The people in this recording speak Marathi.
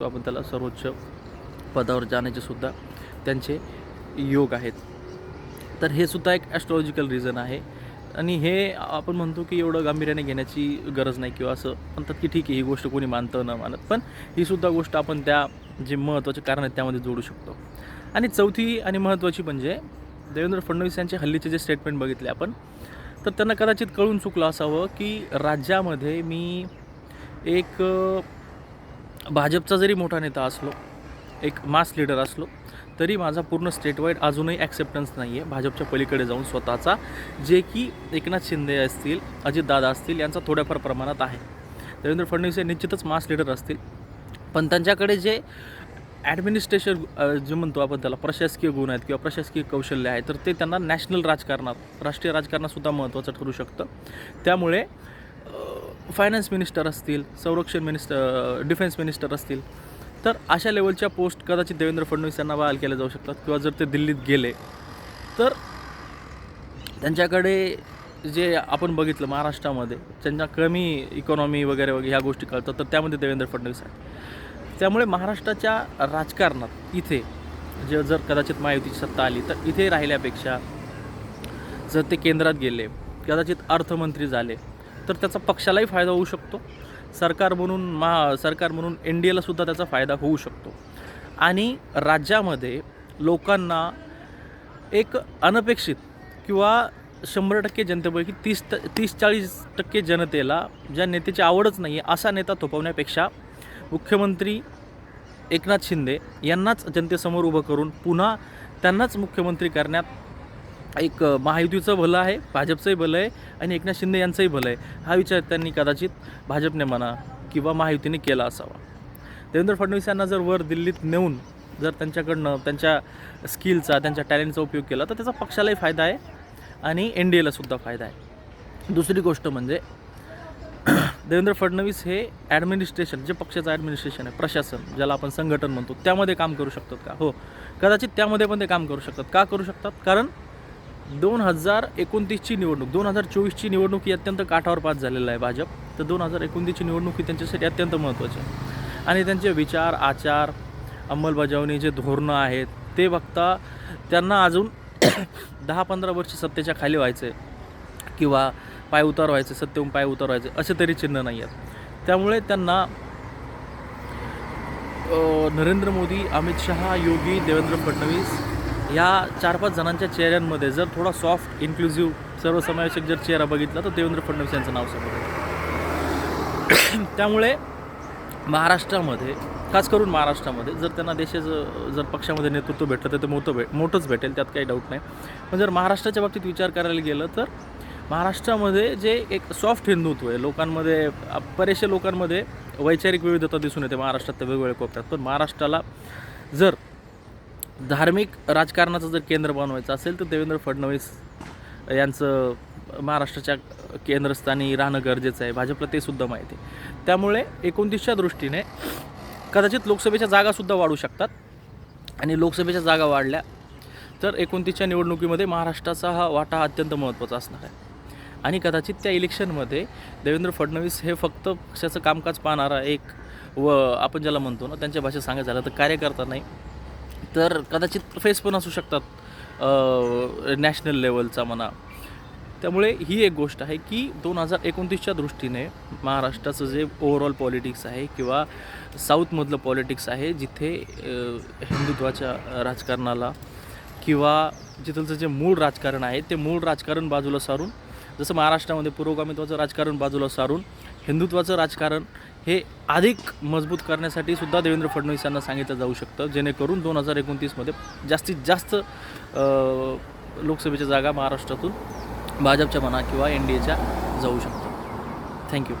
आपण त्याला सर्वोच्च पदावर जाण्याचे सुद्धा त्यांचे योग आहेत. तर हे सुद्धा एक ॲस्ट्रॉलॉजिकल रिझन आहे. आणि हे आपण म्हणतो की एवढं गांभीर्याने घेण्याची गरज नाही किंवा असं म्हणतात की ठीक आहे ही गोष्ट कोणी मानतं न मानत. पण ही सुद्धा गोष्ट आपण त्या जे महत्त्वाचे कारण आहेत त्यामध्ये जोडू शकतो. आणि चौथी आणि महत्त्वाची म्हणजे देवेंद्र फडणवीस यांचे हल्लीचे जे स्टेटमेंट बघितले आपण तर त्यांना कदाचित कळून चुकलं असावं की राज्यामध्ये मी एक भाजपचा जरी मोठा नेता असलो एक मास लीडर असलो तरी माझा पूर्ण स्टेट वाईड अजूनही ॲक्सेप्टन्स नाही आहे भाजपच्या पलीकडे जाऊन स्वतःचा जे की एकनाथ शिंदे असतील अजितदादा असतील यांचा थोड्याफार प्रमाणात आहे. देवेंद्र फडणवीस हे निश्चितच मास लीडर असतील. पण त्यांच्याकडे जे ॲडमिनिस्ट्रेशन जे म्हणतो आपण त्याला प्रशासकीय गुण आहेत किंवा प्रशासकीय कौशल्य आहे तर ते त्यांना नॅशनल राजकारणात राष्ट्रीय राजकारणातसुद्धा महत्त्वाचं ठरू शकतं. त्यामुळे फायनान्स मिनिस्टर असतील संरक्षण मिनिस्टर डिफेन्स मिनिस्टर असतील तर अशा लेवलच्या पोस्ट कदाचित देवेंद्र फडणवीस यांना बहाल केल्या जाऊ शकतात किंवा जर ते दिल्लीत गेले तर त्यांच्याकडे जे आपण बघितलं महाराष्ट्रामध्ये त्यांना कमी इकॉनॉमी वगैरे वगैरे ह्या गोष्टी कळतात तर त्यामध्ये देवेंद्र फडणवीस आहे त्यामुळे महाराष्ट्राच्या राजकारणात इथे जे जर कदाचित महायुतीची सत्ता आली तर इथे राहिल्यापेक्षा जर ते केंद्रात गेले कदाचित अर्थमंत्री झाले तर त्याचा पक्षालाही फायदा होऊ शकतो. सरकार म्हणून महा सरकार म्हणून एन डी एलासुद्धा त्याचा फायदा होऊ शकतो. आणि राज्यामध्ये लोकांना एक अनपेक्षित किंवा शंभर टक्के जनतेपैकी तीस त तीस चाळीस टक्के जनतेला ज्या नेत्याची आवडच नाही आहे असा नेता थोपवण्यापेक्षा मुख्यमंत्री एकनाथ शिंदे यांनाच जनतेसमोर उभं करून पुन्हा त्यांनाच मुख्यमंत्री करण्यात एक महायुतीचं भलं आहे भाजपचंही भलं आहे आणि एकनाथ शिंदे यांचंही भलं आहे. हा विचार त्यांनी कदाचित भाजपने म्हणा किंवा महायुतीने केला असावा. देवेंद्र फडणवीस यांना जर वर दिल्लीत नेऊन जर त्यांच्याकडनं त्यांच्या स्किलचा त्यांच्या टॅलेंटचा उपयोग केला तर त्याचा पक्षालाही फायदा आहे आणि एन डी एलासुद्धा फायदा आहे. दुसरी गोष्ट म्हणजे देवेंद्र फडणवीस हे ॲडमिनिस्ट्रेशन जे पक्षाचं ॲडमिनिस्ट्रेशन आहे प्रशासन ज्याला आपण संघटन म्हणतो त्यामध्ये काम करू शकतात का? हो. कदाचित त्यामध्ये पण ते काम करू शकतात. का करू शकतात? कारण दोन हजार एकोणतीसची निवडणूक दोन हजार चोवीसची निवडणूक ही अत्यंत काठावर पास झालेला आहे भाजप. तर दोन हजार एकोणतीसची निवडणूक ही त्यांच्यासाठी अत्यंत महत्त्वाची आहे. आणि त्यांचे विचार आचार अंमलबजावणी जे धोरणं आहेत ते बघता त्यांना अजून दहा पंधरा वर्ष सत्तेच्या खाली व्हायचं आहे किंवा पाय उतार व्हायचे सत्तेहून पाय उतार व्हायचे असे तरी चिन्ह नाही आहेत. त्यामुळे त्यांना नरेंद्र मोदी अमित शहा योगी देवेंद्र फडणवीस या चार पाच जणांच्या चेहऱ्यांमध्ये जर थोडा सॉफ्ट इन्क्लुझिव्ह सर्वसमावेशक जर चेहरा बघितला तर देवेंद्र फडणवीस यांचं नाव समोर त्यामुळे महाराष्ट्रामध्ये खास करून महाराष्ट्रामध्ये जर त्यांना देशाचं जर पक्षामध्ये नेतृत्व भेटलं तर ते मोठं भे मोठंच भेटेल त्यात काही डाऊट नाही. पण जर महाराष्ट्राच्या बाबतीत विचार करायला गेलं तर महाराष्ट्रामध्ये जे एक सॉफ्ट हिंदुत्व आहे लोकांमध्ये बरेचशे लोकांमध्ये वैचारिक विविधता दिसून येते महाराष्ट्रात वेगवेगळ्या कोपऱ्यात. पण महाराष्ट्राला जर धार्मिक राजकारणाचं जर केंद्र बनवायचं असेल तर देवेंद्र फडणवीस यांचं महाराष्ट्राच्या केंद्रस्थानी राहणं गरजेचं आहे. भाजपला ते सुद्धा माहिती आहे. त्यामुळे एकोणतीसच्या दृष्टीने कदाचित लोकसभेच्या जागासुद्धा वाढू शकतात. आणि लोकसभेच्या जागा वाढल्या तर एकोणतीसच्या निवडणुकीमध्ये महाराष्ट्राचा हा वाटा हा अत्यंत महत्त्वाचा असणार आहे. आणि कदाचित त्या इलेक्शनमध्ये देवेंद्र फडणवीस हे फक्त पक्षाचं कामकाज पाहणारा एक व आपण ज्याला म्हणतो ना त्यांच्या भाषेत सांगायचं झालं तर कार्यकर्ता नाही. तर कदाचित फेस पण असू शकतात नॅशनल लेवलचा म्हणा. त्यामुळे ही एक गोष्ट आहे की दोन हजार एकोणतीसच्या दृष्टीने महाराष्ट्राचं जे ओव्हरऑल पॉलिटिक्स आहे किंवा साऊथमधलं पॉलिटिक्स आहे जिथे हिंदुत्वाच्या राजकारणाला किंवा जिथलचं जे मूळ राजकारण आहे ते मूळ राजकारण बाजूला सारून जसं महाराष्ट्रामध्ये पुरोगामित्वाचं राजकारण बाजूला सारून हिंदुत्वाचं राजकारण हे अधिक मजबूत करण्यासाठी सुद्धा देवेंद्र फडणवीस यांना सांगितलं जाऊ शकतं. जेणेकरून दोन हजार एकोणतीसमध्ये जास्तीत जास्त लोकसभेच्या जागा महाराष्ट्रातून भाजपच्या म्हणा किंवा एन डी एच्या जाऊ शकतात. थँक्यू